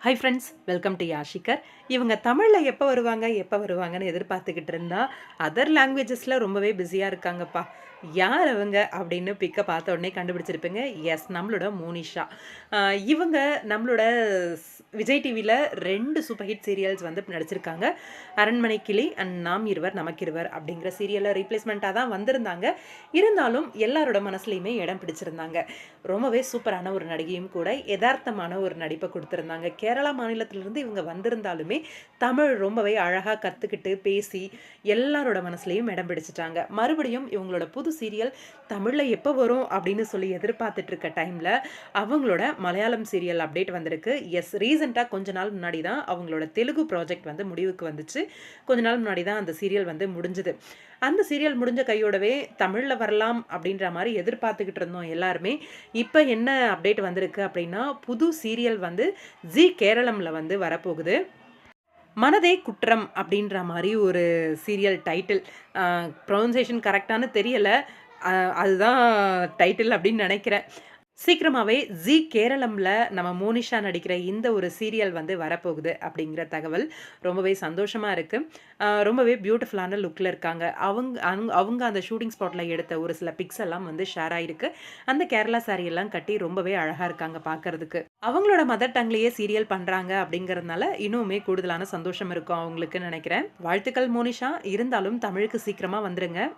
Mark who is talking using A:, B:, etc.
A: High friends welcome to யாஷிகர் இவங்க தமிழில் எப்போ வருவாங்க எப்போ வருவாங்கன்னு எதிர்பார்த்துக்கிட்டு இருந்தா அதர் லாங்குவேஜஸில் ரொம்பவே பிஸியாக இருக்காங்கப்பா. யார் அவங்க அப்படின்னு பிக்கை பார்த்த உடனே கண்டுபிடிச்சிருப்பீங்க. எஸ் நம்மளோட மோனிஷா. இவங்க நம்மளோட விஜய் டிவியில் ரெண்டு சூப்பர் ஹிட் சீரியல்ஸ் வந்து நடிச்சிருக்காங்க. அரண்மனை கிளி அண்ட் நாம் இருவர் நமக்கிருவர் அப்படிங்கிற சீரியலில் ரீப்ளேஸ்மெண்ட்டாக தான் வந்திருந்தாங்க. இருந்தாலும் எல்லாரோட மனசுலையுமே இடம் பிடிச்சிருந்தாங்க. ரொம்பவே சூப்பரான ஒரு நடிகையும் கூட யதார்த்தமான ஒரு நடிப்பை கொடுத்துருந்தாங்க. கேரளா மாநிலத்திலிருந்து இவங்க வந்திருந்தாலுமே தமிழ் ரொம்பவே அழகாக கற்றுக்கிட்டு பேசி எல்லாரோட மனசுலையும் இடம் பிடிச்சிட்டாங்க. மறுபடியும் இவங்களோட புது சீரியல் தமிழில் எப்போ வரும் அப்படின்னு சொல்லி எதிர்பார்த்துட்டு இருக்க டைமில் அவங்களோட மலையாளம் சீரியல் அப்டேட் வந்திருக்கு. எஸ் ரீசெண்டாக கொஞ்ச நாள் முன்னாடி தான் அவங்களோட தெலுங்கு ப்ராஜெக்ட் வந்து முடிவுக்கு வந்துச்சு. கொஞ்ச நாள் முன்னாடி தான் அந்த சீரியல் வந்து முடிஞ்சுது. அந்த சீரியல் முடிஞ்ச கையோடவே தமிழில் வரலாம் அப்படின்ற மாதிரி எதிர்பார்த்துக்கிட்டு இருந்தோம் எல்லாருமே. இப்போ என்ன அப்டேட் வந்திருக்கு அப்படின்னா புது சீரியல் வந்து ஜி கேரளமில் வந்து வரப்போகுது. மனதே குற்றம் அப்படின்ற மாதிரி ஒரு சீரியல் டைட்டில் ப்ரொனன்சேஷன் கரெக்டானு தெரியலை. அதுதான் டைட்டில் அப்படின்னு நினைக்கிறேன். சீக்கிரமாகவே ஜி கேரளமில் நம்ம மோனிஷா நடிக்கிற இந்த ஒரு சீரியல் வந்து வரப்போகுது அப்படிங்கிற தகவல் ரொம்பவே சந்தோஷமாக இருக்குது ரொம்பவே பியூட்டிஃபுல்லான லுக்கில் இருக்காங்க. அவங்க அவங்க அவங்க அந்த ஷூட்டிங் ஸ்பாட்டில் எடுத்த ஒரு சில பிக்ஸ் எல்லாம் வந்து ஷேர் ஆகிருக்கு அந்த கேரளா சாரியெல்லாம் எல்லாம் கட்டி ரொம்பவே அழகாக இருக்காங்க பார்க்கறதுக்கு அவங்களோட மதர் டங்லேயே சீரியல் பண்ணுறாங்க அப்படிங்கிறதுனால இன்னுமே கூடுதலான சந்தோஷம் இருக்கும் அவங்களுக்குன்னு நினைக்கிறேன். வாழ்த்துக்கள் மோனிஷா. இருந்தாலும் தமிழுக்கு சீக்கிரமாக வந்துருங்க.